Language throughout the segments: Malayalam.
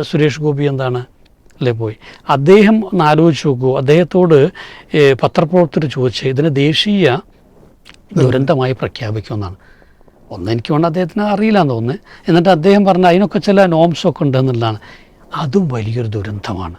സുരേഷ് ഗോപി എന്താണ് അല്ലേ പോയി? അദ്ദേഹം ഒന്ന് ആലോചിച്ച് നോക്കൂ. അദ്ദേഹത്തോട് പത്രപ്രവർത്തകർ ചോദിച്ച് ഇതിനെ ദേശീയ ദുരന്തമായി പ്രഖ്യാപിക്കുമെന്നാണ്. ഒന്ന് എനിക്ക് വേണ്ട അദ്ദേഹത്തിന് അറിയില്ല എന്ന് തോന്നുന്നു. എന്നിട്ട് അദ്ദേഹം പറഞ്ഞ അതിനൊക്കെ ചില നോംസൊക്കെ ഉണ്ട് എന്നുള്ളതാണ് അതും വലിയൊരു ദുരന്തമാണ്.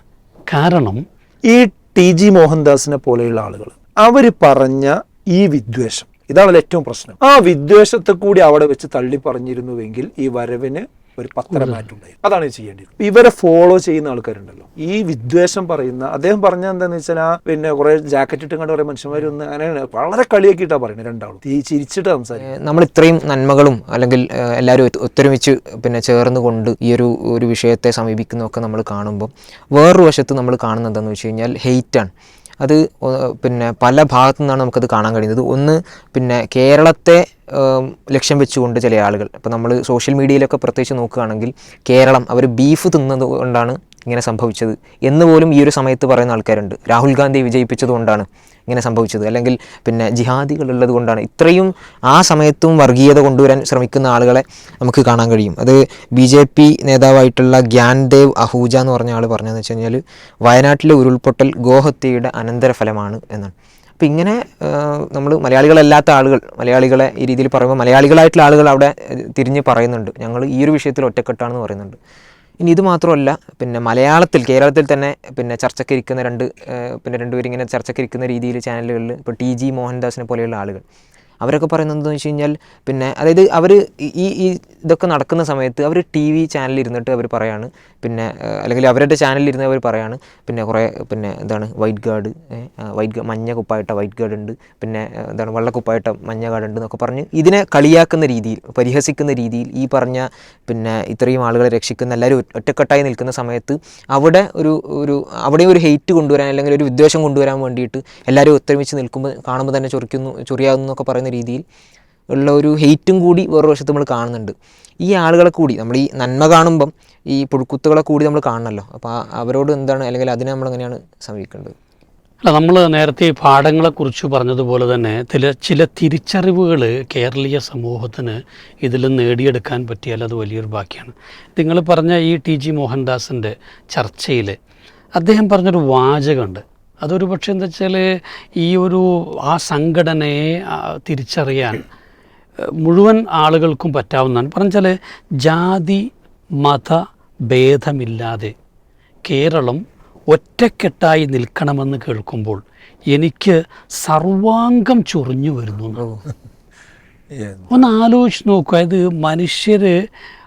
കാരണം ഈ ടി ജി മോഹൻദാസിനെ പോലെയുള്ള ആളുകൾ അവർ പറഞ്ഞ ഈ വിദ്വേഷം ഇതാണല്ലോ ഏറ്റവും പ്രശ്നം. ആ വിദ്വേഷത്തെ കൂടി അവിടെ വെച്ച് തള്ളി പറഞ്ഞിരുന്നുവെങ്കിൽ ഈ വരവിന് ഒരു പത്രമാറ്റുണ്ടായി അതാണ് ചെയ്യേണ്ടത് ഇവരെ ഫോളോ ചെയ്യുന്ന ആൾക്കാരുണ്ടല്ലോ. ഈ വിദ്വേഷം പറയുന്ന അദ്ദേഹം പറഞ്ഞ എന്താന്ന് വെച്ചാൽ ആ പിന്നെ കുറെ ജാക്കറ്റ് ഇട്ടും കണ്ട് കുറെ മനുഷ്യന്മാർ ഒന്ന് അങ്ങനെ വളരെ കളിയാക്കിയിട്ടാണ് പറയുന്നത് രണ്ടാളും. ഈ ചിരിച്ചിട്ട് സംസാരിക്കും നമ്മൾ ഇത്രയും നന്മകളും അല്ലെങ്കിൽ എല്ലാവരും ഒത്ത് ഒത്തൊരുമിച്ച് പിന്നെ ചേർന്നുകൊണ്ട് ഈ ഒരു ഒരു വിഷയത്തെ സമീപിക്കുന്നതൊക്കെ നമ്മൾ കാണുമ്പോൾ വേറൊരു വശത്ത് നമ്മൾ കാണുന്നത് എന്താണെന്ന് വെച്ച് കഴിഞ്ഞാൽ ഹെയ്റ്റാണ് അത് പിന്നെ പല ഭാഗത്തു നിന്നാണ് നമുക്കത് കാണാൻ കഴിയുന്നത്. ഒന്ന് പിന്നെ കേരളത്തെ ലക്ഷ്യം വെച്ചുകൊണ്ട് ചില ആളുകൾ ഇപ്പോൾ നമ്മൾ സോഷ്യൽ മീഡിയയിലൊക്കെ പ്രത്യേകിച്ച് നോക്കുകയാണെങ്കിൽ കേരളം അവർ ബീഫ് തിന്നത് കൊണ്ടാണ് ഇങ്ങനെ സംഭവിച്ചത് എന്ന് പോലും ഈ ഒരു സമയത്ത് പറയുന്ന ആൾക്കാരുണ്ട്. രാഹുൽ ഗാന്ധി വിജയിപ്പിച്ചത് കൊണ്ടാണ്. ഇങ്ങനെ സംഭവിച്ചത്. അല്ലെങ്കിൽ പിന്നെ ജിഹാദികൾ ഉള്ളത് കൊണ്ടാണ് ഇത്രയും ആ സമയത്തും വർഗീയത കൊണ്ടുവരാൻ ശ്രമിക്കുന്ന ആളുകളെ നമുക്ക് കാണാൻ കഴിയും. അത് ബി ജെ പി നേതാവായിട്ടുള്ള ഗ്യാൻദേവ് അഹൂജ എന്ന് പറഞ്ഞ ആൾ പറഞ്ഞതെന്ന് വെച്ച് കഴിഞ്ഞാൽ വയനാട്ടിലെ ഉരുൾപൊട്ടൽ ഗോഹത്യയുടെ അനന്തരഫലമാണ് എന്നാണ്. അപ്പോൾ ഇങ്ങനെ നമ്മൾ മലയാളികളല്ലാത്ത ആളുകൾ മലയാളികളെ ഈ രീതിയിൽ പറയുമ്പോൾ മലയാളികളായിട്ടുള്ള ആളുകൾ അവിടെ തിരിഞ്ഞ് പറയുന്നുണ്ട്. ഞങ്ങൾ ഈ ഒരു വിഷയത്തിൽ ഒറ്റക്കെട്ടാണെന്ന് പറയുന്നുണ്ട്. ഇനി ഇത് മാത്രമല്ല പിന്നെ മലയാളത്തിൽ കേരളത്തിൽ തന്നെ പിന്നെ ചർച്ചയ്ക്കിരിക്കുന്ന രണ്ട് പിന്നെ രണ്ടുപേരിങ്ങനെ ചർച്ചയ്ക്ക് ചർച്ചയ്ക്കിരിക്കുന്ന രീതിയിൽ ചാനലുകളിൽ ഇപ്പോൾ ടി ജി മോഹൻദാസിനെ പോലെയുള്ള ആളുകൾ. അവരൊക്കെ പറയുന്നത് എന്താണെന്ന് വെച്ച് കഴിഞ്ഞാൽ പിന്നെ അതായത് അവർ ഈ ഈ ഇതൊക്കെ നടക്കുന്ന സമയത്ത് അവർ ടി വി ചാനലിൽ ഇരുന്നിട്ട് അവർ പറയാണ്. പിന്നെ അല്ലെങ്കിൽ അവരുടെ ചാനലിൽ ഇരുന്ന് അവർ പറയാണ്. പിന്നെ കുറേ പിന്നെ എന്താണ് വൈറ്റ് ഗാർഡ് വൈറ്റ് മഞ്ഞ കുപ്പായിട്ട വൈറ്റ് ഗാർഡ് ഉണ്ട്. പിന്നെ എന്താണ് വെള്ള കുപ്പായിട്ട മഞ്ഞ ഗാർഡ് ഉണ്ട് എന്നൊക്കെ പറഞ്ഞ് ഇതിനെ കളിയാക്കുന്ന രീതിയിൽ പരിഹസിക്കുന്ന രീതിയിൽ ഈ പറഞ്ഞ പിന്നെ ഇത്രയും ആളുകളെ രക്ഷിക്കുന്ന എല്ലാവരും ഒറ്റക്കെട്ടായി നിൽക്കുന്ന സമയത്ത് അവിടെ ഒരു ഒരു അവിടെ ഒരു ഹെയ്റ്റ് കൊണ്ടുവരാൻ അല്ലെങ്കിൽ ഒരു വിദ്വേഷം കൊണ്ടുവരാൻ വേണ്ടിയിട്ട് എല്ലാവരും ഒത്തൊരുമിച്ച് നിൽക്കുമ്പോൾ കാണുമ്പോൾ തന്നെ ചൊറിക്കുന്നു ചൊറിയാവുന്നു എന്നൊക്കെ പറയുന്ന രീതിയിൽ ഉള്ള ഒരു ഹെയ്റ്റും കൂടി വേറൊരു വശത്ത് നമ്മൾ കാണുന്നുണ്ട്. ഈ ആളുകളെ കൂടി നമ്മൾ ഈ നന്മ കാണുമ്പം ഈ പുഴുക്കുത്തുകളെ കൂടി നമ്മൾ കാണണമല്ലോ അപ്പോൾ അവരോട് എന്താണ് അല്ലെങ്കിൽ അതിനെ നമ്മൾ എങ്ങനെയാണ് സമീപിക്കേണ്ടത്? അല്ല നമ്മൾ നേരത്തെ പാഠങ്ങളെക്കുറിച്ച് പറഞ്ഞതുപോലെ തന്നെ ചില ചില തിരിച്ചറിവുകൾ കേരളീയ സമൂഹത്തിന് ഇതിൽ നേടിയെടുക്കാൻ പറ്റിയാൽ അത് വലിയൊരു ബാക്കിയാണ് നിങ്ങൾ പറഞ്ഞ ഈ ടി ജി മോഹൻദാസിന്റെ ചർച്ചയിൽ അദ്ദേഹം പറഞ്ഞൊരു വാചകമുണ്ട്. അതൊരു പക്ഷേ എന്താ വെച്ചാൽ ഈ ഒരു ആ സംഘടനയെ തിരിച്ചറിയാൻ മുഴുവൻ ആളുകൾക്കും പറ്റാവുന്നതാണ്. പറഞ്ഞാൽ ജാതി മത ഭേദമില്ലാതെ കേരളം ഒറ്റക്കെട്ടായി നിൽക്കണമെന്ന് കേൾക്കുമ്പോൾ എനിക്ക് സർവാംഗം ചൊറിഞ്ഞു വരുന്നു. ഒന്ന് ആലോചിച്ച് നോക്കുക ഇത് മനുഷ്യർ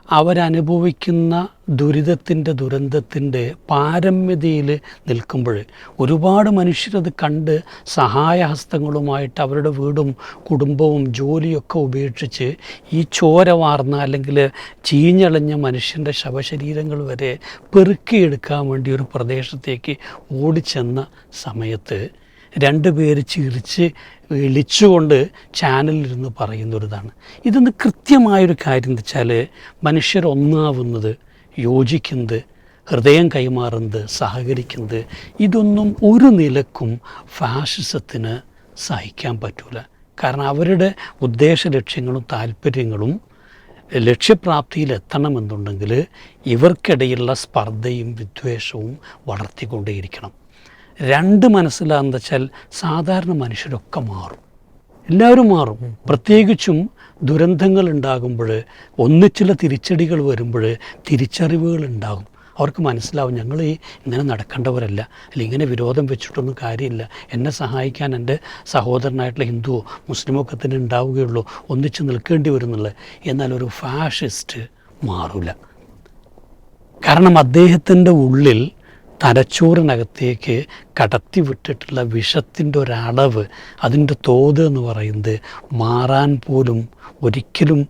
അവരനുഭവിക്കുന്ന ദുരിതത്തിന്റെ ദുരന്തത്തിന്റെ പാരമ്യതയിൽ നിൽക്കുമ്പോൾ ഒരുപാട് മനുഷ്യരത് കണ്ട് സഹായഹസ്തങ്ങളുമായിട്ട് അവരുടെ വീടും കുടുംബവും ജോലിയൊക്കെ ഉപേക്ഷിച്ച് ഈ ചോര വാർന്ന അല്ലെങ്കിൽ ചീഞ്ഞളഞ്ഞ മനുഷ്യന്റെ ശവശരീരങ്ങൾ വരെ പെറുക്കിയെടുക്കാൻ വേണ്ടി ഒരു പ്രദേശത്തേക്ക് ഓടിച്ചെന്ന സമയത്ത് രണ്ട് പേര് ചിരിച്ച് വിളിച്ചുകൊണ്ട് ചാനലിലിരുന്ന് പറയുന്നൊരിതാണ്. ഇതൊന്ന് കൃത്യമായൊരു കാര്യം എന്ന് വെച്ചാൽ മനുഷ്യരൊന്നാവുന്നത് യോജിക്കുന്നത് ഹൃദയം കൈമാറുന്നത് സഹകരിക്കുന്നത് ഇതൊന്നും ഒരു നിലക്കും ഫാഷിസത്തിന് സഹിക്കാൻ പറ്റൂല. കാരണം അവരുടെ ഉദ്ദേശ ലക്ഷ്യങ്ങളും താല്പര്യങ്ങളും ലക്ഷ്യപ്രാപ്തിയിലെത്തണമെന്നുണ്ടെങ്കിൽ ഇവർക്കിടയിലുള്ള സ്പർദ്ധയും വിദ്വേഷവും വളർത്തിക്കൊണ്ടേയിരിക്കണം. രണ്ട് മനസ്സിലാകുന്ന വെച്ചാൽ സാധാരണ മനുഷ്യരൊക്കെ മാറും. എല്ലാവരും മാറും. പ്രത്യേകിച്ചും ദുരന്തങ്ങൾ ഉണ്ടാകുമ്പോൾ ഒന്നിച്ചുള്ള തിരിച്ചടികൾ വരുമ്പോൾ തിരിച്ചറിവുകൾ ഉണ്ടാകും. അവർക്ക് മനസ്സിലാവും ഞങ്ങൾ ഈ ഇങ്ങനെ നടക്കേണ്ടവരല്ല. അല്ലെങ്കിൽ ഇങ്ങനെ വിരോധം വെച്ചിട്ടൊന്നും കാര്യമില്ല. എന്നെ സഹായിക്കാൻ എന്റെ സഹോദരനായിട്ടുള്ള ഹിന്ദുവോ മുസ്ലിമോ ഒക്കെ തന്നെ ഉണ്ടാവുകയുള്ളൂ. ഒന്നിച്ച് നിൽക്കേണ്ടി വരുന്നുള്ളത് എന്നാൽ ഒരു ഫാഷിസ്റ്റ് മാറില്ല കാരണം അദ്ദേഹത്തിന്റെ ഉള്ളിൽ തലച്ചോറിനകത്തേക്ക് കടത്തി വിട്ടിട്ടുള്ള വിഷത്തിന്റെ ഒരളവ് അതിന്റെ തോത് എന്ന് പറയുന്നത് മാറാൻ പോലും ഒരിക്കലും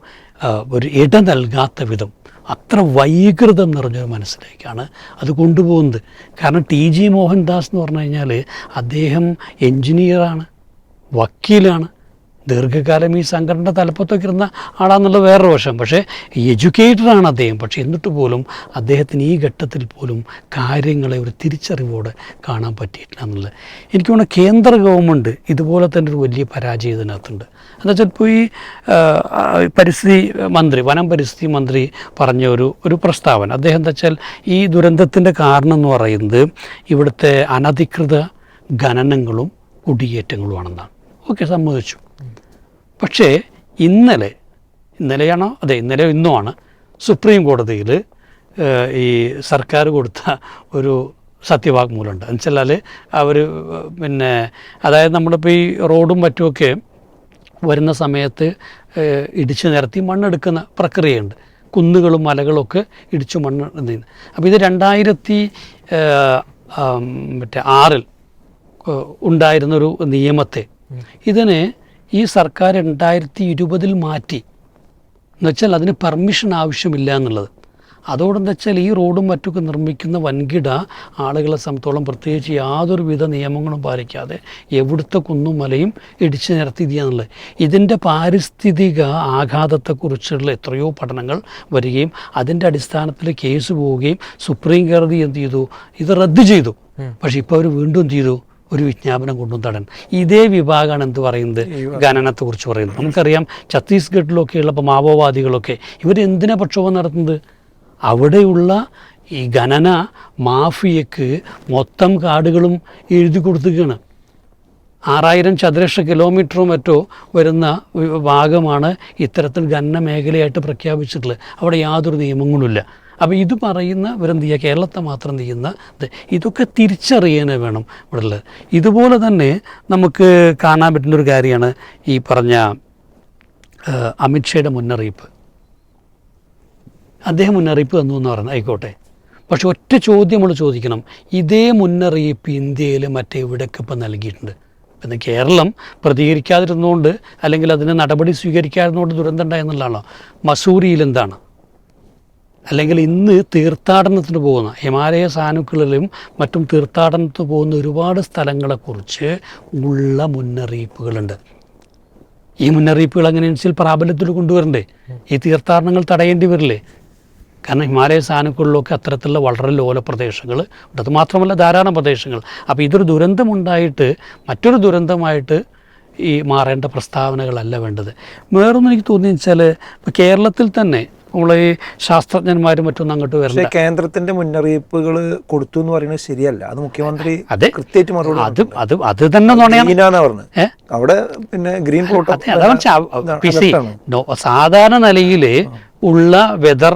ഒരു ഇട നൽകാത്ത വിധം അത്ര വൈകൃതം നിറഞ്ഞൊരു മനസ്സിലേക്കാണ് അത് കൊണ്ടുപോകുന്നത്. കാരണം ടി ജി മോഹൻദാസ് എന്ന് പറഞ്ഞു കഴിഞ്ഞാൽ അദ്ദേഹം എൻജിനീയറാണ് വക്കീലാണ്. ദീർഘകാലം ഈ സംഘടനയുടെ തലപ്പത്തൊക്കെ ഇരുന്ന ആളാന്നുള്ള വേറൊരു വശം. പക്ഷേ എഡ്യൂക്കേറ്റഡാണ് അദ്ദേഹം. പക്ഷേ എന്നിട്ട് പോലും അദ്ദേഹത്തിന് ഈ ഘട്ടത്തിൽ പോലും കാര്യങ്ങളെ ഒരു തിരിച്ചറിവോടെ കാണാൻ പറ്റിയിട്ടില്ല എന്നുള്ളത്. എനിക്ക് തോന്നുന്നു കേന്ദ്ര ഗവൺമെന്റ് ഇതുപോലെ തന്നെ ഒരു വലിയ പരാജയം ഇതിനകത്തുണ്ട്. എന്താ വെച്ചാൽ ഇപ്പോൾ ഈ പരിസ്ഥിതി മന്ത്രി വനം പരിസ്ഥിതി മന്ത്രി പറഞ്ഞ ഒരു ഒരു പ്രസ്താവന. അദ്ദേഹം എന്താ വെച്ചാൽ ഈ ദുരന്തത്തിന്റെ കാരണം എന്ന് പറയുന്നത് ഇവിടുത്തെ അനധികൃത ഖനനങ്ങളും കുടിയേറ്റങ്ങളുമാണെന്നാണ്. ഓക്കെ സമ്മതിച്ചു. പക്ഷേ ഇന്നലെ ഇന്നലെയാണോ? അതെ ഇന്നലെ ഇന്നുമാണ് സുപ്രീം കോടതിയിൽ ഈ സർക്കാർ കൊടുത്ത ഒരു സത്യവാങ്മൂലമുണ്ട്. എന്നുവെച്ചാൽ അവർ പിന്നെ അതായത് നമ്മളിപ്പോൾ ഈ റോഡും മറ്റുമൊക്കെ വരുന്ന സമയത്ത് ഇടിച്ചു നിരത്തി മണ്ണെടുക്കുന്ന പ്രക്രിയയുണ്ട്. കുന്നുകളും മലകളൊക്കെ ഇടിച്ചു മണ്ണ് അപ്പോൾ ഇത് രണ്ടായിരത്തി മറ്റേ ആറിൽ ഉണ്ടായിരുന്നൊരു നിയമത്തെ ഇതിന് ഈ സർക്കാർ രണ്ടായിരത്തി ഇരുപതിൽ മാറ്റി. എന്നുവെച്ചാൽ അതിന് പെർമിഷൻ ആവശ്യമില്ല എന്നുള്ളത്. അതുകൊണ്ടെന്ന് വെച്ചാൽ ഈ റോഡും മറ്റൊക്കെ നിർമ്മിക്കുന്ന വൻകിട ആളുകളെ സംബന്ധിച്ചോളം പ്രത്യേകിച്ച് യാതൊരുവിധ നിയമങ്ങളും പാലിക്കാതെ എവിടുത്തെ കുന്നും മലയും ഇടിച്ചു നിരത്തി എന്നുള്ളത്. ഇതിന്റെ പാരിസ്ഥിതിക ആഘാതത്തെക്കുറിച്ചുള്ള എത്രയോ പഠനങ്ങൾ വരികയും അതിന്റെ അടിസ്ഥാനത്തിൽ കേസ് പോവുകയും സുപ്രീം കോടതി എന്ത് ചെയ്തു? ഇത് റദ്ദ് ചെയ്തു. പക്ഷേ ഇപ്പോൾ അവർ വീണ്ടും എന്ത് ചെയ്തു? ഒരു വിജ്ഞാപനം കൊണ്ടും തടൻ ഇതേ വിഭാഗമാണ് എന്ത് പറയുന്നത്? ഖനനത്തെ കുറിച്ച് പറയുന്നത്. നമുക്കറിയാം ഛത്തീസ്ഗഡിലൊക്കെയുള്ള ഇപ്പോൾ മാവോവാദികളൊക്കെ ഇവരെന്തിനാ പ്രക്ഷോഭം നടത്തുന്നത്? അവിടെയുള്ള ഈ ഖനന മാഫിയക്ക് മൊത്തം കാടുകളും എഴുതി കൊടുത്തുകയാണ് ആറായിരം ചതുരശ്ര കിലോമീറ്ററോ മറ്റോ വരുന്ന ഭാഗമാണ് ഇത്തരത്തിൽ ഖനന മേഖലയായിട്ട് പ്രഖ്യാപിച്ചിട്ടുള്ളത്. അവിടെ യാതൊരു നിയമങ്ങളുമില്ല അപ്പോൾ ഇത് പറയുന്ന ഇവരെന്ത് ചെയ്യുക? കേരളത്തെ മാത്രം എന്ത് ചെയ്യുന്ന? ഇത് ഇതൊക്കെ തിരിച്ചറിയാനേ വേണം ഇവിടെ ഉള്ളത് ഇതുപോലെ തന്നെ നമുക്ക് കാണാൻ പറ്റുന്ന ഒരു കാര്യമാണ് ഈ പറഞ്ഞ അമിത്ഷായുടെ മുന്നറിയിപ്പ്. അദ്ദേഹം മുന്നറിയിപ്പ് തന്നു എന്ന് പറയുന്നത്. ആയിക്കോട്ടെ. പക്ഷെ ഒറ്റ ചോദ്യം നമ്മൾ ചോദിക്കണം. ഇതേ മുന്നറിയിപ്പ് ഇന്ത്യയിൽ മറ്റെവിടെയൊക്കെ ഇപ്പം നൽകിയിട്ടുണ്ട്. പിന്നെ കേരളം പ്രതികരിക്കാതിരുന്നുകൊണ്ട് അല്ലെങ്കിൽ അതിന് നടപടി സ്വീകരിക്കാതിരുന്നുകൊണ്ട് ദുരന്തം ഉണ്ടായെന്നുള്ളതാണോ മസൂരിയിൽ എന്താണ്? അല്ലെങ്കിൽ ഇന്ന് തീർത്ഥാടനത്തിന് പോകുന്ന ഹിമാലയ സാനുക്കളിലും മറ്റും തീർത്ഥാടനത്തിന് പോകുന്ന ഒരുപാട് സ്ഥലങ്ങളെക്കുറിച്ച് ഉള്ള മുന്നറിയിപ്പുകളുണ്ട്. ഈ മുന്നറിയിപ്പുകൾ എങ്ങനെയാണെന്ന് വെച്ചാൽ പ്രാബല്യത്തിൽ കൊണ്ടുവരണ്ടേ? ഈ തീർത്ഥാടനങ്ങൾ തടയേണ്ടി വരില്ലേ? കാരണം ഹിമാലയ സാനുക്കളിലൊക്കെ അത്തരത്തിലുള്ള വളരെ ലോല പ്രദേശങ്ങൾ ഉണ്ട്. അത് മാത്രമല്ല ധാരാളം പ്രദേശങ്ങൾ. അപ്പോൾ ഇതൊരു ദുരന്തമുണ്ടായിട്ട് മറ്റൊരു ദുരന്തമായിട്ട് ഈ മാറേണ്ട പ്രസ്താവനകളല്ല വേണ്ടത്. വേറൊന്നും എനിക്ക് തോന്നിയെന്ന് വെച്ചാൽ ഇപ്പോൾ കേരളത്തിൽ തന്നെ നമ്മൾ ഈ ശാസ്ത്രജ്ഞന്മാരും മറ്റൊന്നും അങ്ങോട്ട് വരുന്നത് കേന്ദ്രത്തിന്റെ മുന്നറിയിപ്പുകൾ കൊടുത്തു എന്ന് പറയുന്നത് ശരിയല്ല. അത് മുഖ്യമന്ത്രി അതെ. കൃത്യമായിട്ട് മറുപടി അത് അത് അത് തന്നെ പറഞ്ഞത്. അവിടെ പിന്നെ ഗ്രീൻ പ്ലോട്ട് സാധാരണ നിലയിൽ ഉള്ള വെതർ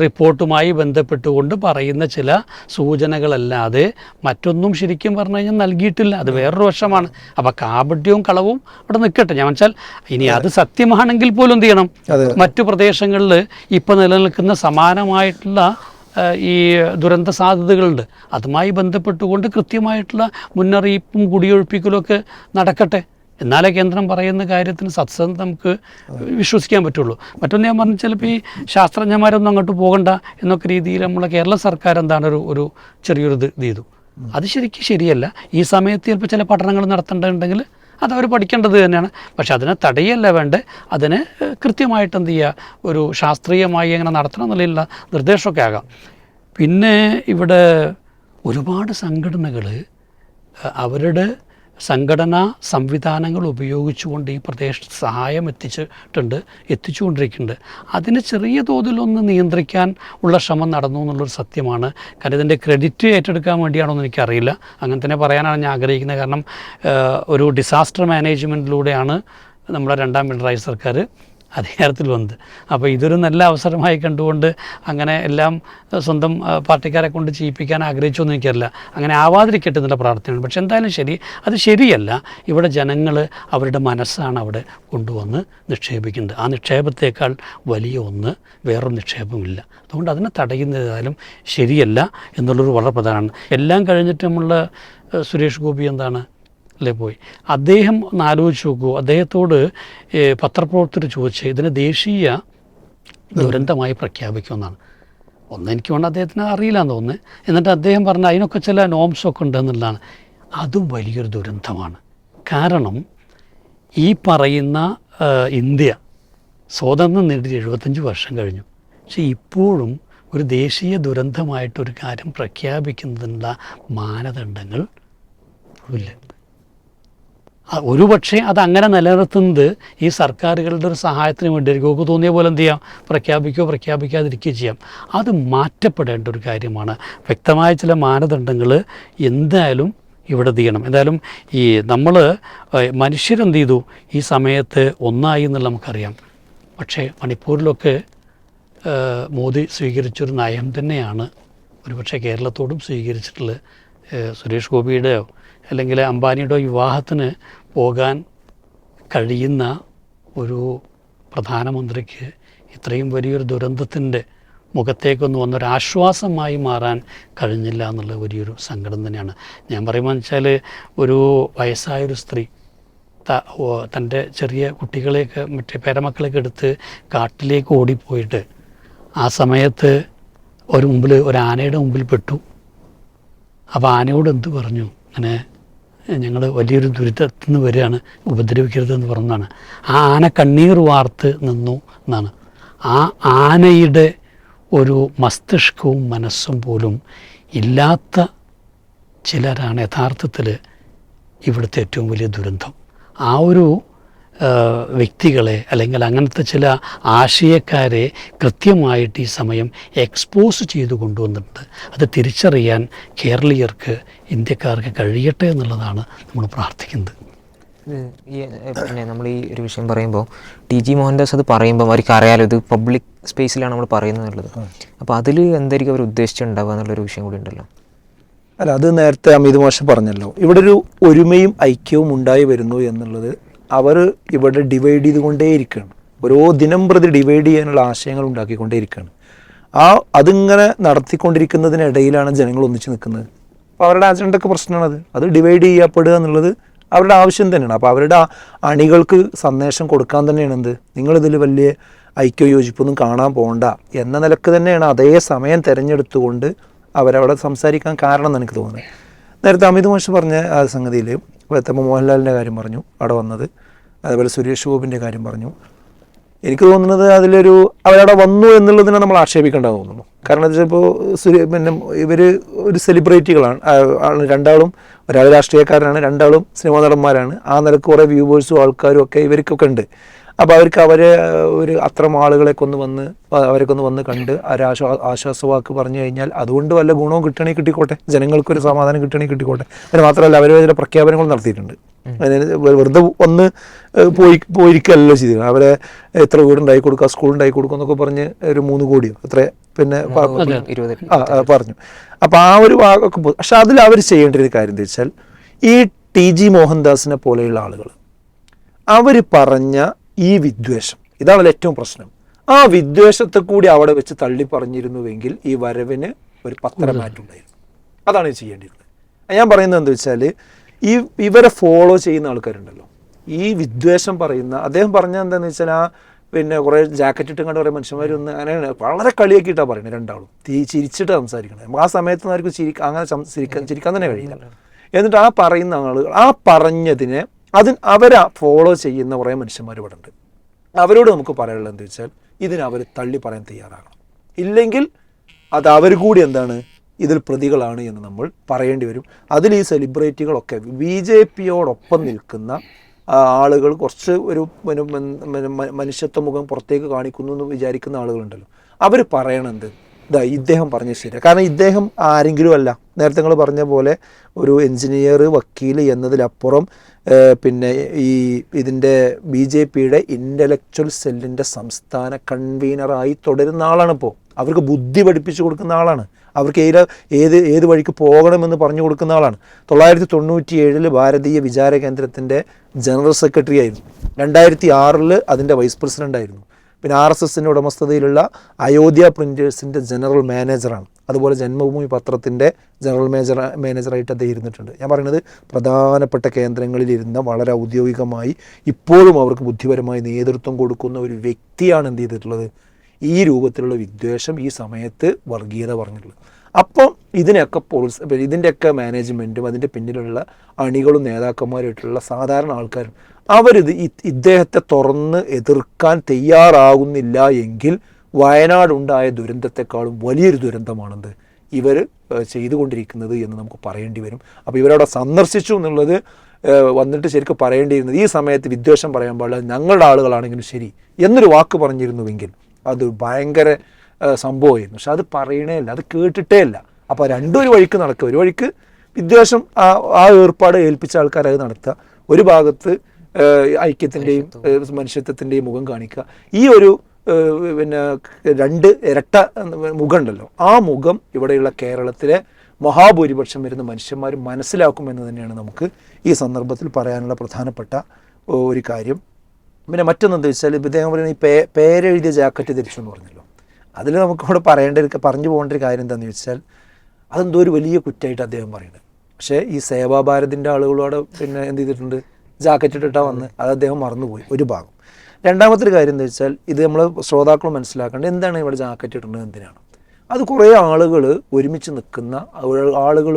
റിപ്പോർട്ടുമായി ബന്ധപ്പെട്ടുകൊണ്ട് പറയുന്ന ചില സൂചനകളല്ലാതെ മറ്റൊന്നും ശരിക്കും പറഞ്ഞു കഴിഞ്ഞാൽ നൽകിയിട്ടില്ല. അത് വേറൊരു വശമാണ്. അപ്പോൾ കാപട്യവും കളവും അവിടെ നിൽക്കട്ടെ. ഞാൻ വെച്ചാൽ ഇനി അത്. സത്യമാണെങ്കിൽ പോലും എന്ത് ചെയ്യണം? മറ്റു പ്രദേശങ്ങളിൽ ഇപ്പോൾ നിലനിൽക്കുന്ന സമാനമായിട്ടുള്ള ഈ ദുരന്ത സാധ്യതകളുണ്ട്. അതുമായി ബന്ധപ്പെട്ടുകൊണ്ട് കൃത്യമായിട്ടുള്ള മുന്നറിയിപ്പും കുടിയൊഴിപ്പിക്കലും ഒക്കെ നടക്കട്ടെ. എന്നാലേ കേന്ദ്രം പറയുന്ന കാര്യത്തിന് സത്സംഗം നമുക്ക് വിശ്വസിക്കാൻ പറ്റുള്ളൂ. മറ്റൊന്ന് ഞാൻ പറഞ്ഞ ചിലപ്പോൾ ഈ ശാസ്ത്രജ്ഞന്മാരൊന്നും അങ്ങോട്ട് പോകണ്ട എന്നൊക്കെ രീതിയിൽ നമ്മളെ കേരള സർക്കാർ എന്താണ് ഒരു ഒരു ചെറിയൊരു ഇത് ചെയ്തു. അത് ശരിക്കും ശരിയല്ല. ഈ സമയത്ത് ചിലപ്പോൾ ചില പഠനങ്ങൾ നടത്തേണ്ടതുണ്ടെങ്കിൽ അത് അവർ പഠിക്കേണ്ടത് തന്നെയാണ്. പക്ഷെ അതിനെ തടയല്ല വേണ്ട. അതിനെ കൃത്യമായിട്ട് എന്ത് ചെയ്യുക ഒരു ശാസ്ത്രീയമായി എങ്ങനെ നടത്തണം എന്നുള്ളതിലുള്ള നിർദ്ദേശമൊക്കെ ആകാം. പിന്നെ ഇവിടെ ഒരുപാട് സംഘടനകൾ അവരുടെ സംഘടനാ സംവിധാനങ്ങൾ ഉപയോഗിച്ചുകൊണ്ട് ഈ പ്രദേശത്ത് സഹായം എത്തിച്ചിട്ടുണ്ട് എത്തിച്ചുകൊണ്ടിരിക്കുന്നുണ്ട്. അതിന് ചെറിയ തോതിലൊന്ന് നിയന്ത്രിക്കാൻ ഉള്ള ശ്രമം നടന്നു എന്നുള്ളൊരു സത്യമാണ്. കാരണം ഇതിന്റെ ക്രെഡിറ്റ് ഏറ്റെടുക്കാൻ വേണ്ടിയാണോ എന്ന് എനിക്കറിയില്ല. അങ്ങനെ തന്നെ പറയാനാണ് ഞാൻ ആഗ്രഹിക്കുന്നത്. കാരണം ഒരു ഡിസാസ്റ്റർ മാനേജ്മെന്റിലൂടെയാണ് നമ്മുടെ രണ്ടാം പിണറായി സർക്കാർ അധികാരത്തിൽ വന്നത്. അപ്പോൾ ഇതൊരു നല്ല അവസരമായി കണ്ടുകൊണ്ട് അങ്ങനെ എല്ലാം സ്വന്തം പാർട്ടിക്കാരെ കൊണ്ട് ചെയ്യിപ്പിക്കാൻ ആഗ്രഹിച്ചൊന്നും എനിക്കറിയില്ല. അങ്ങനെ ആവാതിരിക്കട്ടെ എന്നുള്ള പ്രാർത്ഥനയാണ്. പക്ഷെ എന്തായാലും ശരി അത് ശരിയല്ല. ഇവിടെ ജനങ്ങൾ അവരുടെ മനസ്സാണ് അവിടെ കൊണ്ടുവന്ന് നിക്ഷേപിക്കുന്നത്. ആ നിക്ഷേപത്തേക്കാൾ വലിയ ഒന്ന് വേറൊരു നിക്ഷേപമില്ല അതുകൊണ്ട് അതിനെ തടയുന്നത് തടയുന്നതായാലും ശരിയല്ല എന്നുള്ളൊരു വളരെ പ്രധാനമാണ്. എല്ലാം കഴിഞ്ഞിട്ട് നമ്മളുടെ സുരേഷ് ഗോപി എന്താണ്? അല്ലേ പോയി. അദ്ദേഹം ഒന്ന് ആലോചിച്ച് നോക്കൂ. അദ്ദേഹത്തോട് പത്രപ്രവർത്തകർ ചോദിച്ച് ഇതിനെ ദേശീയ ദുരന്തമായി പ്രഖ്യാപിക്കുമെന്നാണ്. ഒന്ന് എനിക്ക് വേണ്ട അദ്ദേഹത്തിന് അറിയില്ല എന്ന് തോന്നുന്നു. എന്നിട്ട് അദ്ദേഹം പറഞ്ഞ അതിനൊക്കെ ചില നോംസൊക്കെ ഉണ്ടെന്നുള്ളതാണ്. അതും വലിയൊരു ദുരന്തമാണ്. കാരണം ഈ പറയുന്ന ഇന്ത്യ സ്വാതന്ത്ര്യം നേടി എഴുപത്തഞ്ച് വർഷം കഴിഞ്ഞു. പക്ഷേ ഇപ്പോഴും ഒരു ദേശീയ ദുരന്തമായിട്ടൊരു കാര്യം പ്രഖ്യാപിക്കുന്നതിനുള്ള മാനദണ്ഡങ്ങൾ ഇല്ല. ആ, ഒരുപക്ഷെ അത് അങ്ങനെ നിലനിർത്തുന്നത് ഈ സർക്കാരുകളുടെ ഒരു സഹായത്തിന് വേണ്ടിയായിരിക്കും. നമുക്ക് തോന്നിയ പോലെ എന്ത് ചെയ്യാം? പ്രഖ്യാപിക്കുകയോ പ്രഖ്യാപിക്കാതിരിക്കുകയോ ചെയ്യാം. അത് മാറ്റപ്പെടേണ്ട ഒരു കാര്യമാണ്. വ്യക്തമായ ചില മാനദണ്ഡങ്ങൾ എന്തായാലും ഇവിടെ ചെയ്യണം? എന്തായാലും ഈ നമ്മൾ മനുഷ്യരെന്ത് ചെയ്തു? ഈ സമയത്ത് ഒന്നായി എന്നുള്ള നമുക്കറിയാം. പക്ഷേ മണിപ്പൂരിലൊക്കെ മോദി സ്വീകരിച്ചൊരു നയം തന്നെയാണ് ഒരുപക്ഷെ കേരളത്തോടും സ്വീകരിച്ചിട്ടുള്ള സുരേഷ് ഗോപിയുടെയോ അല്ലെങ്കിൽ അംബാനിയുടെ വിവാഹത്തിന് പോകാൻ കഴിയുന്ന ഒരു പ്രധാനമന്ത്രിക്ക് ഇത്രയും വലിയൊരു ദുരന്തത്തിന്റെ മുഖത്തേക്കൊന്ന് വന്നൊരാശ്വാസമായി മാറാൻ കഴിഞ്ഞില്ല എന്നുള്ള വലിയൊരു സങ്കടം തന്നെയാണ്. ഞാൻ പറയുമ്പോൾ വെച്ചാൽ ഒരു വയസ്സായൊരു സ്ത്രീ തന്റെ ചെറിയ കുട്ടികളെയൊക്കെ മറ്റേ പേരമക്കളെയൊക്കെ എടുത്ത് കാട്ടിലേക്ക് ഓടിപ്പോയിട്ട് ആ സമയത്ത് ഒരു മുമ്പിൽ ഒരു ആനയുടെ മുമ്പിൽ പെട്ടു. അപ്പോൾ ആനയോട് എന്ത് പറഞ്ഞു? അങ്ങനെ ഞങ്ങൾ വലിയൊരു ദുരിതത്തിൽ നിന്ന് വരികയാണ് ഉപദ്രവിക്കരുതെന്ന് പറഞ്ഞതാണ് ആ ആന കണ്ണീർ വാർത്ത് നിന്നു എന്നാണ്. ആ ആനയുടെ ഒരു മസ്തിഷ്കവും മനസ്സും പോലും ഇല്ലാത്ത ചിലരാണ് യഥാർത്ഥത്തിൽ ഇവിടുത്തെ ഏറ്റവും വലിയ ദുരന്തം. ആ ഒരു വ്യക്തികളെ അല്ലെങ്കിൽ അങ്ങനത്തെ ചില ആശയക്കാരെ കൃത്യമായിട്ട് ഈ സമയം എക്സ്പോസ് ചെയ്തു കൊണ്ടുവന്നിട്ടുണ്ട്. അത് തിരിച്ചറിയാൻ കേരളീയർക്ക് ഇന്ത്യക്കാർക്ക് കഴിയട്ടെ എന്നുള്ളതാണ് നമ്മൾ പ്രാർത്ഥിക്കുന്നത്. പിന്നെ നമ്മൾ ഈ ഒരു വിഷയം പറയുമ്പോൾ ടി ജി മോഹൻദാസ് അത് പറയുമ്പോൾ അവർക്ക് അറിയാലോ ഇത് പബ്ലിക് സ്പേസിലാണ് നമ്മൾ പറയുന്നത് എന്നുള്ളത്. അപ്പോൾ അതിൽ എന്തായിരിക്കും അവർ ഉദ്ദേശിച്ചിട്ടുണ്ടാവുക എന്നുള്ളൊരു വിഷയം കൂടി ഉണ്ടല്ലോ? അല്ല അത് നേരത്തെ അമിത് മോശം പറഞ്ഞല്ലോ. ഇവിടെ ഒരു ഒരുമയും ഐക്യവും ഉണ്ടായി വരുന്നു എന്നുള്ളത് അവർ ഇവിടെ ഡിവൈഡ് ചെയ്തുകൊണ്ടേയിരിക്കുകയാണ്. ഓരോ ദിനം പ്രതി ഡിവൈഡ് ചെയ്യാനുള്ള ആശയങ്ങൾ ഉണ്ടാക്കിക്കൊണ്ടേയിരിക്കുകയാണ്. ആ അതിങ്ങനെ നടത്തിക്കൊണ്ടിരിക്കുന്നതിനിടയിലാണ് ജനങ്ങൾ ഒന്നിച്ച് നിൽക്കുന്നത്. അപ്പോൾ അവരുടെ അജണ്ടക്ക് പ്രശ്നമാണത്. അത് ഡിവൈഡ് ചെയ്യപ്പെടുക എന്നുള്ളത് അവരുടെ ആവശ്യം തന്നെയാണ്. അപ്പോൾ അവരുടെ അണികൾക്ക് സന്ദേശം കൊടുക്കാൻ തന്നെയാണ് എന്ത്? നിങ്ങളിതിൽ വലിയ ഐക്യ യോജിപ്പൊന്നും കാണാൻ പോകണ്ട എന്ന നിലയ്ക്ക് തന്നെയാണ് അതേ സമയം തിരഞ്ഞെടുത്തുകൊണ്ട് അവരവിടെ സംസാരിക്കാൻ കാരണം എന്ന് എനിക്ക് തോന്നുന്നത്. നേരത്തെ അമിത് മോശം പറഞ്ഞ ആ സംഗതിയിൽ തമ്മ മോഹൻലാലിന്റെ കാര്യം പറഞ്ഞു അവിടെ വന്നത്. അതേപോലെ സുരേഷ് ഗോപിന്റെ കാര്യം പറഞ്ഞു. എനിക്ക് തോന്നുന്നത് അതിലൊരു അവരവിടെ വന്നു എന്നുള്ളതിനെ നമ്മൾ ആക്ഷേപിക്കേണ്ട തോന്നുന്നു. കാരണം ചിലപ്പോൾ സുരേ പിന്നെ ഇവർ ഒരു സെലിബ്രിറ്റികളാണ്. രണ്ടാളും ഒരാൾ രാഷ്ട്രീയക്കാരാണ് രണ്ടാളും സിനിമാ നടന്മാരാണ്. ആ നിലയ്ക്ക് കുറേ വ്യൂവേഴ്സും ആൾക്കാരും ഒക്കെ ഇവർക്കൊക്കെ ഉണ്ട്. അപ്പോൾ അവർക്ക് അവരെ ഒരു അത്രം ആളുകളെ കൊന്ന് വന്ന് അവരെ കൊന്ന് വന്ന് കണ്ട് ആ ആശ്വാ ആശ്വാസവാക്ക് പറഞ്ഞു കഴിഞ്ഞാൽ അതുകൊണ്ട് വല്ല ഗുണവും കിട്ടണമെങ്കിൽ കിട്ടിക്കോട്ടെ. ജനങ്ങൾക്കൊരു സമാധാനം കിട്ടണമെങ്കിൽ കിട്ടിക്കോട്ടെ. അതിന് മാത്രമല്ല അവർ ചില പ്രഖ്യാപനങ്ങൾ നടത്തിയിട്ടുണ്ട്. അതിന് വെറുതെ ഒന്ന് പോയി പോയിരിക്കുകയല്ലോ ചെയ്തത്. അവരെ എത്ര വീടുണ്ടായി കൊടുക്കുക സ്കൂൾ ഉണ്ടായി കൊടുക്കുക എന്നൊക്കെ പറഞ്ഞ് ഒരു മൂന്ന് കോടിയോ എത്ര പിന്നെ പറഞ്ഞു. അപ്പോൾ ആ ഒരു ഭാഗമൊക്കെ പക്ഷെ അതിൽ അവർ ചെയ്യേണ്ട ഒരു കാര്യം എന്താ വെച്ചാൽ ഈ ടി ജി മോഹൻദാസിനെ പോലെയുള്ള ആളുകൾ അവർ പറഞ്ഞ ഈ വിദ്വേഷം. ഇതാണ് ഏറ്റവും പ്രശ്നം. ആ വിദ്വേഷത്തെ കൂടി അവിടെ വെച്ച് തള്ളി പറഞ്ഞിരുന്നുവെങ്കിൽ ഈ വരവിന് ഒരു പത്രമാറ്റുണ്ടായിരുന്നു അതാണ് ചെയ്യേണ്ടിയിരുന്നത്. ഞാൻ പറയുന്നത് എന്താ വെച്ചാൽ ഈ ഇവരെ ഫോളോ ചെയ്യുന്ന ആൾക്കാരുണ്ടല്ലോ. ഈ വിദ്വേഷം പറയുന്ന അദ്ദേഹം പറഞ്ഞ എന്താന്ന് വെച്ചാൽ ആ പിന്നെ കുറേ ജാക്കറ്റ് ഇട്ടും കണ്ട കുറേ മനുഷ്യന്മാരൊന്ന് അങ്ങനെ വളരെ കളിയാക്കിയിട്ടാണ് പറയുന്നത് രണ്ടാളും. തീ ചിരിച്ചിട്ട് സംസാരിക്കണം നമുക്ക് ആ സമയത്ത് ആർക്കും ചിരിക്കാൻ അങ്ങനെ ചിരിക്കാൻ ചിരിക്കാൻ തന്നെ കഴിയില്ല. എന്നിട്ട് ആ പറയുന്ന ആളുകൾ ആ പറഞ്ഞതിനെ അതിന് അവരാ ഫോളോ ചെയ്യുന്ന കുറേ മനുഷ്യന്മാർ ഇവിടെ ഉണ്ട്. അവരോട് നമുക്ക് പറയാനുള്ളത് എന്താ വെച്ചാൽ ഇതിന് അവർ തള്ളി പറയാൻ തയ്യാറാകണം. ഇല്ലെങ്കിൽ അത് അവർ കൂടി എന്താണ്? ഇതിൽ പ്രതികളാണ് എന്ന് നമ്മൾ പറയേണ്ടി വരും. അതിൽ ഈ സെലിബ്രിറ്റികളൊക്കെ ബി ജെ പിയോടൊപ്പം നിൽക്കുന്ന ആളുകൾ കുറച്ച് ഒരു മനുഷ്യത്വ മുഖം പുറത്തേക്ക് കാണിക്കുന്നു എന്ന് വിചാരിക്കുന്ന ആളുകളുണ്ടല്ലോ. അവർ പറയണത് ഇതാ ഇദ്ദേഹം പറഞ്ഞ ശരിയാണ് കാരണം ഇദ്ദേഹം ആരെങ്കിലും അല്ല നേരത്തെ നിങ്ങൾ പറഞ്ഞ പോലെ ഒരു എഞ്ചിനീയർ വക്കീൽ എന്നതിലപ്പുറം പിന്നെ ഈ ഇതിന്റെ ബി ജെ പിയുടെ ഇന്റലക്ച്വൽ സെല്ലിന്റെ സംസ്ഥാന കൺവീനറായി തുടരുന്ന ആളാണ് ഇപ്പോൾ അവർക്ക് ബുദ്ധി പഠിപ്പിച്ചു കൊടുക്കുന്ന ആളാണ്. അവർക്ക് ഏത് ഏത് ഏത് വഴിക്ക് പോകണമെന്ന് പറഞ്ഞു കൊടുക്കുന്ന ആളാണ്. തൊള്ളായിരത്തി തൊണ്ണൂറ്റി ഏഴിൽ ഭാരതീയ വിചാര കേന്ദ്രത്തിന്റെ ജനറൽ സെക്രട്ടറി ആയിരുന്നു. രണ്ടായിരത്തി ആറിൽ അതിന്റെ വൈസ് പ്രസിഡന്റ് ആയിരുന്നു. പിന്നെ ആർ എസ് എസിന്റെ ഉടമസ്ഥതയിലുള്ള അയോധ്യ പ്രിന്റേഴ്സിന്റെ ജനറൽ മാനേജറാണ്. അതുപോലെ ജന്മഭൂമി പത്രത്തിന്റെ ജനറൽ മാനേജർ മാനേജറായിട്ട് അദ്ദേഹം ഇരുന്നിട്ടുണ്ട്. ഞാൻ പറയുന്നത് പ്രധാനപ്പെട്ട കേന്ദ്രങ്ങളിൽ ഇരുന്ന വളരെ ഔദ്യോഗികമായി ഇപ്പോഴും അവർക്ക് ബുദ്ധിപരമായി നേതൃത്വം കൊടുക്കുന്ന ഒരു വ്യക്തിയാണ് എന്ത് ചെയ്തിട്ടുള്ളത്? ഈ രൂപത്തിലുള്ള വിദ്വേഷം ഈ സമയത്ത് വർഗീയത പറഞ്ഞിട്ടുള്ളത്. അപ്പം ഇതിനൊക്കെ പോൾസ് ഇതിന്റെയൊക്കെ മാനേജ്മെന്റും അതിന്റെ പിന്നിലുള്ള അണികളും നേതാക്കന്മാരുമായിട്ടുള്ള സാധാരണ ആൾക്കാരും അവരിത് ഇദ്ദേഹത്തെ തുറന്ന് എതിർക്കാൻ തയ്യാറാകുന്നില്ല എങ്കിൽ വയനാടുണ്ടായ ദുരന്തത്തെക്കാളും വലിയൊരു ദുരന്തമാണെന്ത് ഇവർ ചെയ്തുകൊണ്ടിരിക്കുന്നത് എന്ന് നമുക്ക് പറയേണ്ടി വരും. അപ്പോൾ ഇവരവിടെ സന്ദർശിച്ചു എന്നുള്ളത് വന്നിട്ട് ശരിക്കും പറയേണ്ടിയിരുന്നത് ഈ സമയത്ത് വിദ്വേഷം പറയാൻ പാടില്ല ഞങ്ങളുടെ ആളുകളാണെങ്കിലും ശരി എന്നൊരു വാക്ക് പറഞ്ഞിരുന്നുവെങ്കിൽ അത് ഭയങ്കര സംഭവമായിരുന്നു. പക്ഷെ അത് പറയണേ അല്ല അത് കേട്ടിട്ടേ അല്ല. അപ്പോൾ രണ്ടൊരു വഴിക്ക് നടക്കുക. ഒരു വഴിക്ക് വിദ്വേഷം ആ ആ ഏർപ്പാട് ഏൽപ്പിച്ച ആൾക്കാരത് നടത്തുക. ഒരു ഭാഗത്ത് ഐക്യത്തിന്റെയും മനുഷ്യത്വത്തിന്റെയും മുഖം കാണിക്കുക. ഈ ഒരു പിന്നെ രണ്ട് ഇരട്ട മുഖമുണ്ടല്ലോ. ആ മുഖം ഇവിടെയുള്ള കേരളത്തിലെ മഹാഭൂരിപക്ഷം വരുന്ന മനുഷ്യന്മാർ മനസ്സിലാക്കുമെന്ന് തന്നെയാണ് നമുക്ക് ഈ സന്ദർഭത്തിൽ പറയാനുള്ള പ്രധാനപ്പെട്ട ഒരു കാര്യം. പിന്നെ മറ്റൊന്നെന്താ വെച്ചാൽ ഇദ്ദേഹം പറയുന്ന ഈ പേ പേരെഴുതിയ ജാക്കറ്റ് ധരിച്ചു എന്ന് പറഞ്ഞല്ലോ. അതിൽ നമുക്കിവിടെ പറയേണ്ട ഒരു പറഞ്ഞു പോകേണ്ട ഒരു കാര്യം എന്താണെന്ന് വെച്ചാൽ അതെന്തോ ഒരു വലിയ കുറ്റമായിട്ട് അദ്ദേഹം പറയുന്നത്. പക്ഷേ ഈ സേവാഭാരതിന്റെ ആളുകളോട് പിന്നെ എന്ത് ചെയ്തിട്ടുണ്ട്? ജാക്കറ്റ് ഇട്ടിട്ടാ വന്ന് അത് അദ്ദേഹം മറന്നുപോയി ഒരു ഭാഗം. രണ്ടാമത്തെ ഒരു കാര്യം എന്താ വെച്ചാൽ ഇത് നമ്മൾ ശ്രോതാക്കൾ മനസ്സിലാക്കേണ്ടത് എന്താണ് ഇവിടെ ജാക്കറ്റ് ഇടുന്നത് എന്തിനാണ്? അത് കുറേ ആളുകൾ ഒരുമിച്ച് നിൽക്കുന്ന ആളുകൾ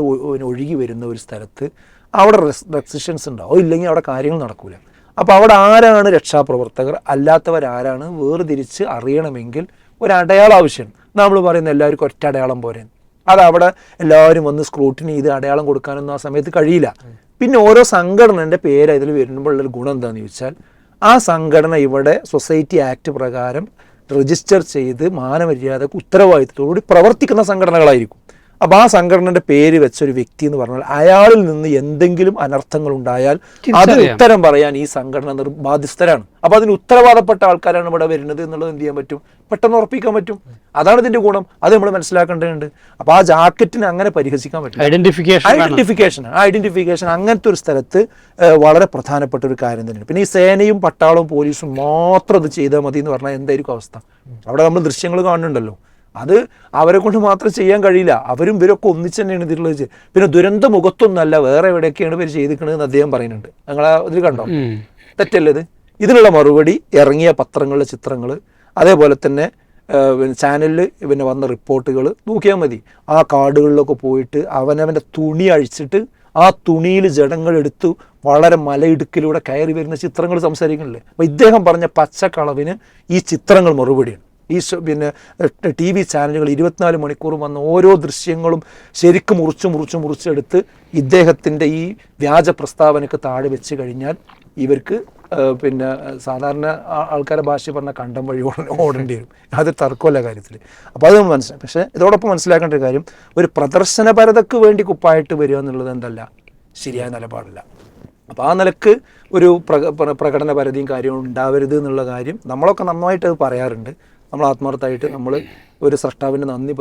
ഒഴുകി വരുന്ന ഒരു സ്ഥലത്ത് അവിടെ റെസ്ട്രിക്ഷൻസ് ഉണ്ടാവും. ഇല്ലെങ്കിൽ അവിടെ കാര്യങ്ങൾ നടക്കൂല. അപ്പോൾ അവിടെ ആരാണ് രക്ഷാപ്രവർത്തകർ? അല്ലാത്തവരാരാണ്? വേർതിരിച്ച് അറിയണമെങ്കിൽ ഒരു അടയാളം ആവശ്യമാണ്. നമ്മൾ പറയുന്ന എല്ലാവർക്കും ഒറ്റ അടയാളം പോരെ. അത് അവിടെ എല്ലാവരും വന്ന് സ്ക്രൂട്ടിനി ചെയ്ത് അടയാളം കൊടുക്കാനൊന്നും ആ സമയത്ത് കഴിയില്ല. പിന്നെ ഓരോ സംഘടനന്റെ പേര് ഇതിൽ വരുമ്പോഴുള്ളൊരു ഗുണം എന്താണെന്ന് ചോദിച്ചാൽ ആ സംഘടന ഇവിടെ സൊസൈറ്റി ആക്ട് പ്രകാരം രജിസ്റ്റർ ചെയ്ത് മാനമര്യാദക്ക് ഉത്തരവാദിത്തത്തോടുകൂടി പ്രവർത്തിക്കുന്ന സംഘടനകളായിരിക്കും. അപ്പോൾ ആ സംഘടനയുടെ പേര് വെച്ച ഒരു വ്യക്തി എന്ന് പറഞ്ഞാൽ അയാളിൽ നിന്ന് എന്തെങ്കിലും അനർത്ഥങ്ങൾ ഉണ്ടായാൽ അതിന് ഉത്തരം പറയാൻ ഈ സംഘടന നിർബാധ്യസ്ഥരാണ് അപ്പോൾ അതിന് ഉത്തരവാദപ്പെട്ട ആൾക്കാരാണ് ഇവിടെ വരുന്നത് എന്നുള്ളത് എന്ത് ചെയ്യാൻ പറ്റും? പെട്ടെന്ന് ഉറപ്പിക്കാൻ പറ്റും. അതാണ് ഇതിന്റെ ഗുണം. അത് നമ്മൾ മനസ്സിലാക്കേണ്ടതുണ്ട്. അപ്പോൾ ആ ജാക്കറ്റിന് അങ്ങനെ പരിഹസിക്കാൻ പറ്റും ഐഡന്റിഫിക്കേഷൻ ഐഡന്റിഫിക്കേഷൻ ഐഡന്റിഫിക്കേഷൻ അങ്ങനത്തെ ഒരു സ്ഥലത്ത് വളരെ പ്രധാനപ്പെട്ട ഒരു കാര്യം തന്നെയാണ്. പിന്നെ ഈ സേനയും പട്ടാളവും പോലീസും മാത്രം അത് ചെയ്താൽ മതി എന്ന് പറഞ്ഞാൽ എന്തായിരിക്കും അവസ്ഥ? അവിടെ നമ്മൾ ദൃശ്യങ്ങൾ കാണുന്നുണ്ടല്ലോ. അത് അവരെ കൊണ്ട് മാത്രം ചെയ്യാൻ കഴിയില്ല. അവരും ഇവരൊക്കെ ഒന്നിച്ച് തന്നെയാണ് ഇതിലുള്ളത് പിന്നെ ദുരന്ത മുഖത്തൊന്നല്ല വേറെ എവിടെയൊക്കെയാണ് ഇവർ ചെയ്തിരിക്കണതെന്ന് അദ്ദേഹം പറയുന്നുണ്ട്. ഞങ്ങൾ ഇതിൽ കണ്ടോ? തെറ്റല്ലേ ഇത്? ഇതിനുള്ള മറുപടി ഇറങ്ങിയ പത്രങ്ങളിലെ ചിത്രങ്ങൾ അതേപോലെ തന്നെ പിന്നെ ചാനലിൽ പിന്നെ വന്ന റിപ്പോർട്ടുകൾ നോക്കിയാൽ മതി. ആ കാടുകളിലൊക്കെ പോയിട്ട് അവനവന്റെ തുണി അഴിച്ചിട്ട് ആ തുണിയിൽ ജഡങ്ങൾ എടുത്തു വളരെ മലയിടുക്കിലൂടെ കയറി വരുന്ന ചിത്രങ്ങൾ സംസാരിക്കണില്ലേ അപ്പോൾ ഇദ്ദേഹം പറഞ്ഞ പച്ചക്കളവിന് ഈ ചിത്രങ്ങൾ മറുപടിയാണ്. ഈ പിന്നെ ടി വി ചാനലുകൾ ഇരുപത്തിനാല് മണിക്കൂറും വന്ന ഓരോ ദൃശ്യങ്ങളും ശരിക്കും മുറിച്ച് മുറിച്ച് മുറിച്ചെടുത്ത് ഇദ്ദേഹത്തിന്റെ ഈ വ്യാജ പ്രസ്താവനയ്ക്ക് താഴെ വെച്ച് കഴിഞ്ഞാൽ ഇവർക്ക് പിന്നെ സാധാരണ ആൾക്കാരെ ഭാഷ പറഞ്ഞ കണ്ടം വഴി ഓട- ഓടേണ്ടി വരും. അത് തർക്കമല്ല കാര്യത്തിൽ. അപ്പോൾ അത് മനസ്സിലാക്കും പക്ഷേ ഇതോടൊപ്പം മനസ്സിലാക്കേണ്ട ഒരു കാര്യം ഒരു പ്രദർശനപരതയ്ക്ക് വേണ്ടി കുപ്പായിട്ട് വരിക എന്നുള്ളത് എന്തല്ല ശരിയായ നിലപാടല്ല. അപ്പോൾ ആ നിലയ്ക്ക് ഒരു പ്രക പ്ര- പ്രകടന പരിധിയും കാര്യവും ഉണ്ടാവരുത് എന്നുള്ള കാര്യം നമ്മളൊക്കെ നന്നായിട്ട് അത് പറയാറുണ്ട്. നമ്മൾ ആത്മാർത്ഥമായിട്ട് നമ്മൾ ഒരു സൃഷ്ടാവിന്റെ നന്ദി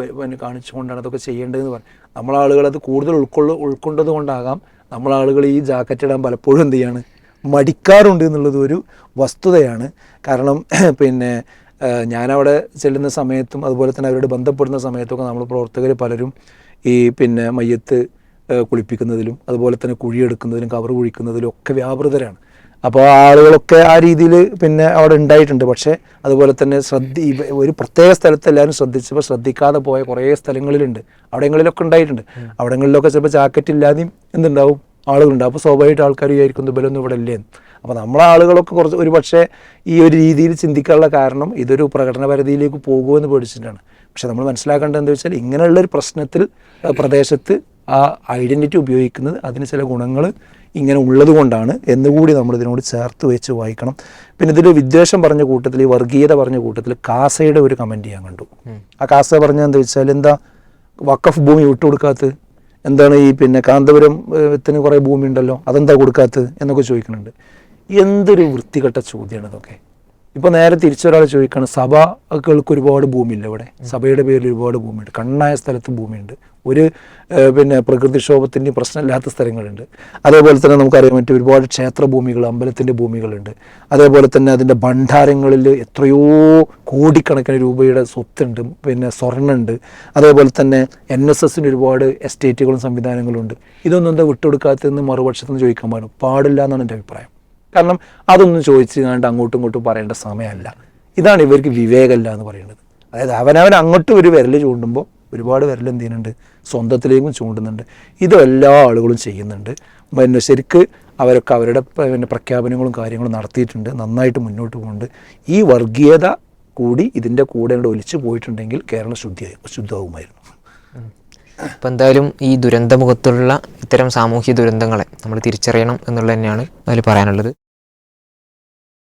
കാണിച്ചുകൊണ്ടാണ് അതൊക്കെ ചെയ്യേണ്ടതെന്ന് പറയും നമ്മളാളുകൾ അത് കൂടുതൽ ഉൾക്കൊള്ള ഉൾക്കൊണ്ടത് കൊണ്ടാകാം നമ്മളാളുകൾ ഈ ജാക്കറ്റ് ഇടാൻ പലപ്പോഴും എന്ത് ചെയ്യാണ്? മടിക്കാറുണ്ട് എന്നുള്ളത് ഒരു വസ്തുതയാണ്. കാരണം പിന്നെ ഞാനവിടെ ചെല്ലുന്ന സമയത്തും അതുപോലെ തന്നെ അവരോട് ബന്ധപ്പെടുന്ന സമയത്തൊക്കെ നമ്മൾ പ്രവർത്തകർ പലരും ഈ പിന്നെ മയ്യത്ത് കുളിപ്പിക്കുന്നതിലും അതുപോലെ തന്നെ കുഴിയെടുക്കുന്നതിലും കവർ കുഴിക്കുന്നതിലും ഒക്കെ വ്യാപൃതരാണ്. അപ്പോൾ ആളുകളൊക്കെ ആ രീതിയിൽ പിന്നെ അവിടെ ഉണ്ടായിട്ടുണ്ട്. പക്ഷേ അതുപോലെ തന്നെ ശ്രദ്ധി ഒരു പ്രത്യേക സ്ഥലത്ത് എല്ലാവരും ശ്രദ്ധിച്ചപ്പോൾ ശ്രദ്ധിക്കാതെ പോയ കുറേ സ്ഥലങ്ങളിലുണ്ട്. അവിടങ്ങളിലൊക്കെ ഉണ്ടായിട്ടുണ്ട്. അവിടങ്ങളിലൊക്കെ ചിലപ്പോൾ ജാക്കറ്റ് ഇല്ലാതെയും എന്തുണ്ടാവും? ആളുകളുണ്ടാവും അപ്പോൾ സ്വാഭാവികമായിട്ട് ആൾക്കാർ വിചാരിക്കും ബലൊന്നും ഇവിടെ ഇല്ലേന്ന് അപ്പോൾ നമ്മളെ ആളുകളൊക്കെ കുറച്ച് ഒരു പക്ഷേ ഈ ഒരു രീതിയിൽ ചിന്തിക്കാനുള്ള കാരണം ഇതൊരു പ്രകടന പരിധിയിലേക്ക് പോകുമെന്ന് പേടിച്ചിട്ടാണ്. പക്ഷെ നമ്മൾ മനസ്സിലാക്കേണ്ടത് എന്താ വെച്ചാൽ ഇങ്ങനെയുള്ള ഒരു പ്രശ്നത്തിൽ പ്രദേശത്ത് ആ ഐഡന്റിറ്റി ഉപയോഗിക്കുന്നത് അതിന് ചില ഗുണങ്ങൾ ഇങ്ങനെ ഉള്ളത് കൊണ്ടാണ് എന്നുകൂടി നമ്മൾ ഇതിനോട് ചേർത്ത് വെച്ച് വായിക്കണം. പിന്നെ ഇതിൽ വിദ്വേഷം പറഞ്ഞ കൂട്ടത്തിൽ ഈ വർഗീയത പറഞ്ഞ കൂട്ടത്തിൽ കാസയുടെ ഒരു കമന്റ് ഞാൻ കണ്ടു. ആ കാസ പറഞ്ഞ എന്താ വെച്ചാൽ എന്താ വക്കഫ് ഭൂമി വിട്ടുകൊടുക്കാത്തത് എന്താണ് ഈ പിന്നെ കാന്തപുരം ത്തിന് കുറേ ഭൂമി ഉണ്ടല്ലോ അതെന്താ കൊടുക്കാത്തത് എന്നൊക്കെ ചോദിക്കുന്നുണ്ട്. എന്തൊരു വൃത്തികെട്ട ചോദ്യമാണ് ഇതൊക്കെ. ഇപ്പോൾ നേരെ തിരിച്ചൊരാൾ ചോദിക്കുകയാണ് സഭകൾക്ക് ഒരുപാട് ഭൂമിയില്ല ഇവിടെ? സഭയുടെ പേരിൽ ഒരുപാട് ഭൂമിയുണ്ട്. കണ്ണായ സ്ഥലത്ത് ഭൂമിയുണ്ട്. ഒരു പിന്നെ പ്രകൃതിക്ഷോഭത്തിന്റെയും പ്രശ്നമില്ലാത്ത സ്ഥലങ്ങളുണ്ട്. അതേപോലെ തന്നെ നമുക്കറിയാൻ പറ്റും ഒരുപാട് ക്ഷേത്ര ഭൂമികൾ അമ്പലത്തിന്റെ ഭൂമികളുണ്ട്. അതേപോലെ തന്നെ അതിന്റെ ഭണ്ഡാരങ്ങളിൽ എത്രയോ കോടിക്കണക്കിന് രൂപയുടെ സ്വത്തുണ്ട് പിന്നെ സ്വർണമുണ്ട് അതേപോലെ തന്നെ എൻ എസ് എസിന് ഒരുപാട് എസ്റ്റേറ്റുകളും സംവിധാനങ്ങളും ഉണ്ട് ഇതൊന്നും എന്താ വിട്ടുകൊടുക്കാത്തതെന്ന് മറുപക്ഷത്തുനിന്ന് ചോദിക്കാൻ പാടും പാടില്ല എന്നാണ് എന്റെ അഭിപ്രായം. കാരണം അതൊന്നും ചോദിച്ച് കണ്ട് അങ്ങോട്ടും ഇങ്ങോട്ടും പറയേണ്ട സമയമല്ല. ഇതാണ് ഇവർക്ക് വിവേകമല്ല എന്ന് പറയുന്നത്. അതായത് അവനവൻ അങ്ങോട്ടും ഒരു വിരൽ ചൂണ്ടുമ്പോൾ ഒരുപാട് വിരൽ എന്ത് ചെയ്യുന്നുണ്ട്? സ്വന്തത്തിലേക്കും ചൂണ്ടുന്നുണ്ട്. ഇത് എല്ലാ ആളുകളും ചെയ്യുന്നുണ്ട്. പിന്നെ ശരിക്ക് അവരൊക്കെ അവരുടെ പിന്നെ പ്രഖ്യാപനങ്ങളും കാര്യങ്ങളും നടത്തിയിട്ടുണ്ട്. നന്നായിട്ട് മുന്നോട്ട് പോകുന്നുണ്ട് ഈ വർഗീയത കൂടി ഇതിന്റെ കൂടെ കൂടെ ഒലിച്ചു പോയിട്ടുണ്ടെങ്കിൽ കേരളം ശുദ്ധിയായി ശുദ്ധവുമായിരുന്നു. അപ്പം എന്തായാലും ഈ ദുരന്തമുഖത്തുള്ള ഇത്തരം സാമൂഹ്യ ദുരന്തങ്ങളെ നമ്മൾ തിരിച്ചറിയണം എന്നുള്ളത് തന്നെയാണ് അതിൽ പറയാനുള്ളത്.